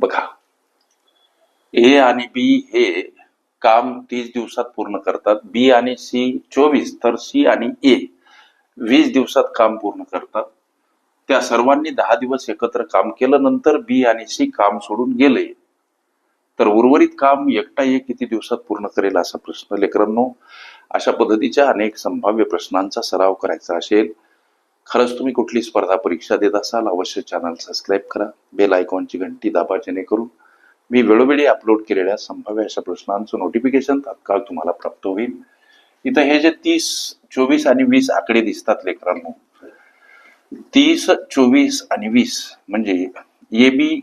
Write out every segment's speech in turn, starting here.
बघा. ए आणि बी हे काम तीस दिवसात पूर्ण करतात. बी आणि सी चोवीस तर सी आणि ए वीस दिवसात काम पूर्ण करतात. त्या सर्वांनी दहा दिवस एकत्र काम केलं नंतर बी आणि सी काम सोडून गेले. तर उर्वरित काम एकटा एक किती दिवसात पूर्ण करेल असा प्रश्न लेकरांनो? अशा पद्धतीच्या अनेक संभाव्य प्रश्नांचा सराव करायचा असेल. खरंच तुम्ही कुठली स्पर्धा परीक्षा देत असाल अवश्य चॅनल सबस्क्राईब करा. बेल आयकॉनची घंटी दाबा जेणेकरून मी वेळोवेळी अपलोड केलेल्या संभाव्य अशा प्रश्नांचं नोटिफिकेशन तात्काळ तुम्हाला प्राप्त होईल. इथं हे जे तीस चोवीस आणि वीस आकडे दिसतात लेकरांनो तीस चोवीस आणि वीस म्हणजे ए बी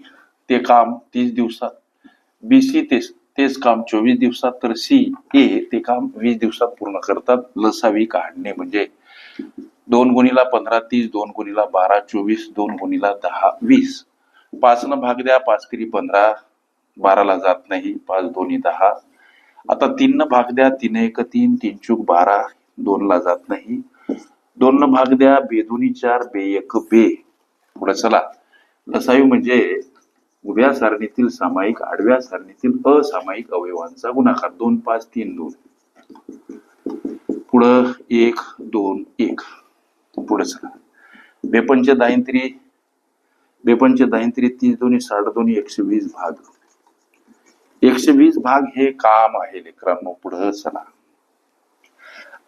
ते काम तीस दिवसात बी सी तेच तेच काम चोवीस दिवसात तर सी ए ते काम वीस दिवसात पूर्ण करतात. लसावी काढणे म्हणजे दोन गुणीला पंधरा तीस दोन गुणीला बारा चोवीस दोन गुणीला दहा वीस. पाच न भाग द्या पाच तरी पंधरा बाराला जात नाही पाच दोन्ही दहा. आता तीन न भाग द्या तीन एक तीन तीन चूक बारा दोनला जात नाही. दोन न भाग द्या बे दोन्ही चार बे एक बे. पुढे चला. लसायू म्हणजे उभ्या सारणीतील सामायिक आडव्या सारणीतील असामायिक अवयवांचा गुणाकार. दोन पाच तीन दोन. पुढं एक दोन एक. पुढे चला बेपनचे दायंत्री बेपनचे दायंत्री तीस दोन्ही साठ दोन्ही एकशे वीस भाग. एकशे वीस भाग हे काम आहे लेकरांनो पुढं चला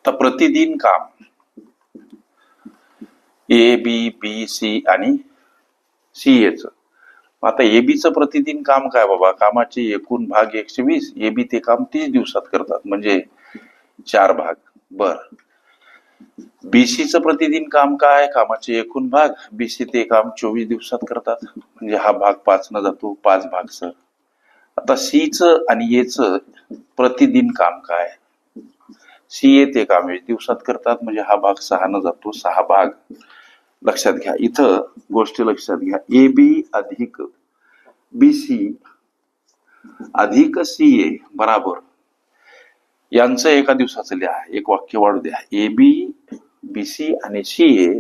तर प्रतिदिन काम. ए बी बी सी आणि सी एच आता एबीचं प्रतिदिन काम काय बाबा? कामाचे एकूण भाग एकशे वीस एबी ते काम तीस दिवसात करतात. म्हणजे चार भाग. बर. बीसीचं प्रतिदिन काम काय? कामाचे एकूण भाग बीसी ते काम चोवीस दिवसात करतात. म्हणजे हा भाग पाच न जातो पाच भाग सर आता सीच आणि एच प्रतिदिन काम काय? सी ए ते काम वीस दिवसात करतात म्हणजे हा भाग सहा न जातो सहा भाग. लक्षात घ्या इथं गोष्टी लक्षात घ्या. ए बी अधिक बी सी अधिक सी ए बराबर. यांचं एका दिवसाचं लिहा एक वाक्य वाढू द्या. ए बी बी सी आणि सी ए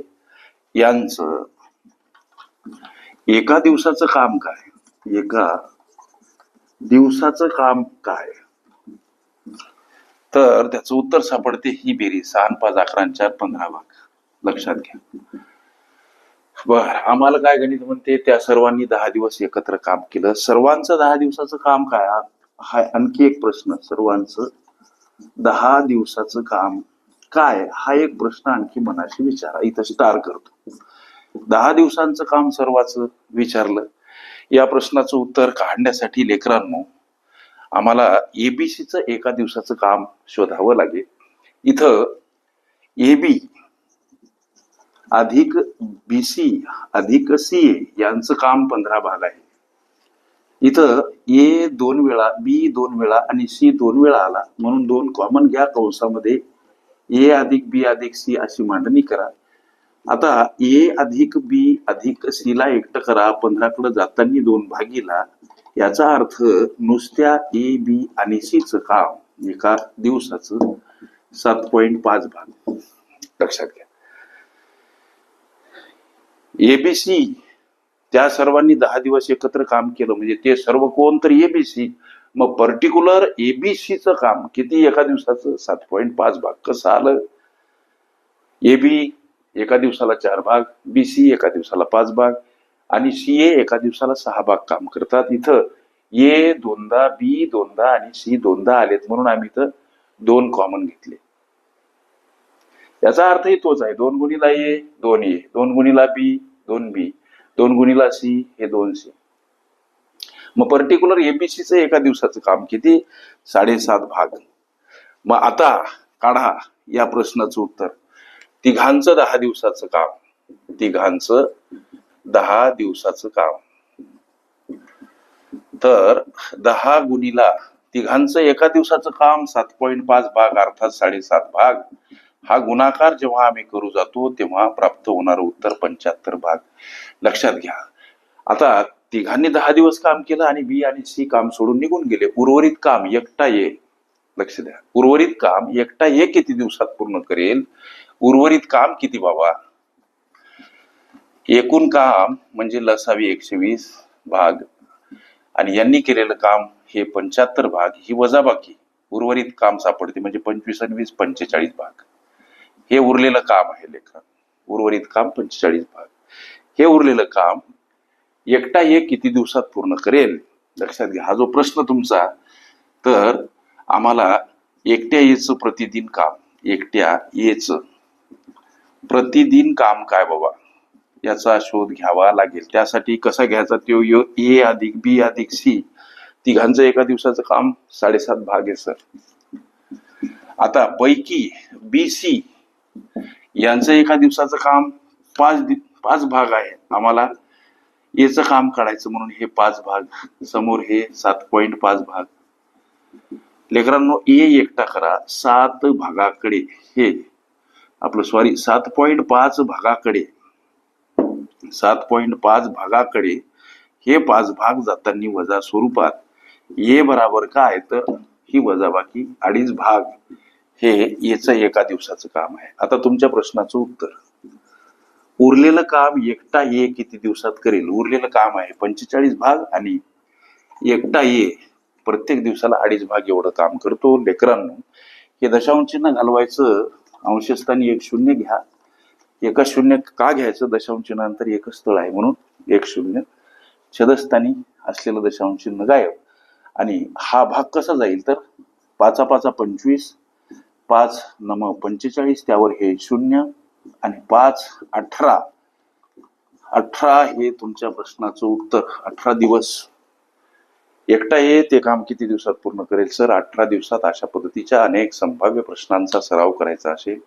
यांचं एका दिवसाचं काम काय? एका दिवसाचं काम काय? तर त्याचं उत्तर सापडते ही बेरी सहा पाच अकरा चार पंधरा भाग लक्षात घ्या. बर आम्हाला काय गणित म्हणते? त्या सर्वांनी दहा दिवस एकत्र काम केलं. सर्वांचं दहा दिवसाचं काम काय? हा- हा आणखी एक प्रश्न. सर्वांचं दहा दिवसाचं काम. काय? हा एक प्रश्न आणखी मनाशी विचारा. इथं स्टार करतो. दहा दिवसांचं काम सर्वांचं विचारलं. या प्रश्नाचं उत्तर काढण्यासाठी लेकरांनो आम्हाला एबीसीचं एका दिवसाचं काम शोधावं लागेल. इथं एबी अधिक बीसी अधिक सी यांचं काम पंधरा भाग आहे. इथं ए दोन वेळा बी दोन वेळा आणि सी दोन वेळा आला. म्हणून दोन कॉमन घ्या कंसामध्ये. ए अधिक बी अधिक सी अशी मांडणी करा. आता ए अधिक बी अधिक सी ला एकटं करा. पंधराकडे जाताना दोन भागीला. याचा अर्थ नुसत्या ए बी आणि सी च काम एका दिवसाचं सात पॉइंट पाच भाग. लक्षात घ्या. एबीसी त्या सर्वांनी दहा दिवस एकत्र काम केलं. म्हणजे ते सर्व कोण तर एबीसी मग पर्टिक्युलर एबीसीचं काम किती एका दिवसाचं? सात पॉईंट पाच भाग. कसं आलं? एबी एका दिवसाला चार भाग बीसी एका दिवसाला पाच भाग आणि सी ए एका दिवसाला सहा भाग काम करतात. इथं ए दोनदा बी दोनदा आणि सी दोनदा आलेत म्हणून आम्ही इथं दोन कॉमन घेतले. याचा अर्थही तोच आहे. दोन गुणीला ए दोन ए दोन गुणीला बी दोन बी दोन गुणीला सी हे दोन सी मग पर्टिक्युलर एबीसीचं एका दिवसाचं काम किती? साडेसात भाग. मग आता काढा या प्रश्नाचं उत्तर. तिघांचं दहा दिवसाचं काम. तिघांचं दहा दिवसाचं काम. तर दहा गुणीला तिघांचं एका दिवसाचं काम सात पॉईंट पाच भाग अर्थात साडेसात भाग. हा गुणाकार जेव्हा आम्ही करू जातो तेव्हा प्राप्त होणारं उत्तर पंच्याहत्तर भाग. लक्षात घ्या. आता तिघांनी दहा दिवस काम केलं आणि बी आणि सी काम सोडून निघून गेले. उर्वरित काम एकटा ये. लक्ष द्या. उर्वरित काम एकटा ये किती दिवसात पूर्ण करेल? उर्वरित काम किती बाबा? एकूण काम म्हणजे लसावी एकशे वीस भाग. आणि यांनी केलेलं काम हे पंच्याहत्तर भाग. ही वजाबाकी. उर्वरित काम सापडते म्हणजे पंचवीस आणि वीस पंचेचाळीस भाग. हे उरलेलं काम आहे लेखन. उर्वरित काम पंचेचाळीस भाग. हे उरलेलं काम एकटा एक किती दिवसात पूर्ण करेल? लक्षात घ्या. हा जो प्रश्न तुमचा तर आम्हाला एकट्या येचं प्रतिदिन काम एकट्या येच प्रतिदिन काम काय बाबा? याचा शोध घ्यावा लागेल. त्यासाठी कसा घ्यायचा? तो यो ए अधिक बी अधिक सी. तिघांचं एका दिवसाचं काम साडेसात भाग आहे सर. आता पैकी बी सी यांचं एका दिवसाचं काम पाच दि- पाच भाग आहे. आम्हाला याचं काम काढायचं म्हणून हे पाच भाग समोर हे सात पॉइंट पाच भाग. लेकरांनो ए एकटा करा सात भागाकडे. हे आपलं सॉरी सात पॉइंट पाच भागाकडे. सात पॉइंट पाच भागाकडे. हे पाच भाग जाताना वजा स्वरूपात. ए बराबर काय? तर ही वजाबाकी अडीच भाग. हे याचं एका दिवसाचं काम आहे. आता तुमच्या प्रश्नाचं उत्तर. उरलेलं काम एकटा ये किती दिवसात करेल? उरलेलं काम आहे पंचेचाळीस भाग आणि एकटा ये प्रत्येक दिवसाला अडीच भाग एवढं काम करतो लेकरांनो. हे दशांश चिन्ह घालवायचं अंशस्थानी एक शून्य घ्या. एका शून्य का घ्यायचं? दशांश चिन्हानंतर एकच स्थळ आहे म्हणून एक शून्य. छदस्थानी असलेलं दशांश चिन्ह गायब. आणि हा भाग कसा जाईल तर? पाचा पाचा पंचवीस पाच नम पंचेचाळीस त्यावर हे शून्य आणि पाच अठरा. अठरा हे तुमच्या प्रश्नाचं उत्तर. अठरा दिवस. एकटा हे ते काम किती दिवसात पूर्ण करेल सर? अठरा दिवसात अशा पद्धतीच्या अनेक संभाव्य प्रश्नांचा सराव करायचा असेल.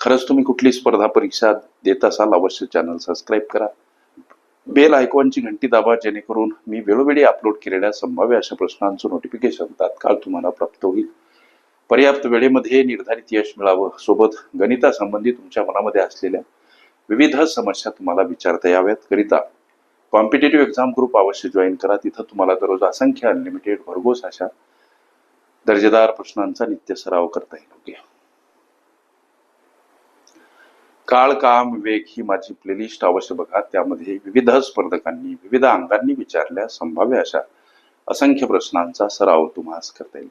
खरंच तुम्ही कुठली स्पर्धा परीक्षा देत असाल अवश्य चॅनल सबस्क्राईब करा. बेल आयकॉनची घंटी दाबा जेणेकरून मी वेळोवेळी अपलोड केलेल्या संभाव्य अशा प्रश्नांचं नोटिफिकेशन तात्काळ तुम्हाला प्राप्त होईल. पर्याप्त वेळेमध्ये निर्धारित यश मिळावं. सोबत गणितासंबंधी तुमच्या मनामध्ये असलेल्या विविध समस्या तुम्हाला विचारता याव्यात. करिता कॉम्पिटेटिव्ह एक्झाम ग्रुप अवश्य जॉईन करा. तिथं तुम्हाला दररोज असंख्य अनलिमिटेड भरघोस अशा दर्जेदार प्रश्नांचा नित्य सराव करता येईल. ओके. काळ काम वेग ही माझी प्लेलिस्ट अवश्य बघा. त्यामध्ये विविध स्पर्धकांनी विविध अंगांनी विचारल्या संभाव्य अशा असंख्य प्रश्नांचा सराव तुम्हाला करता येईल.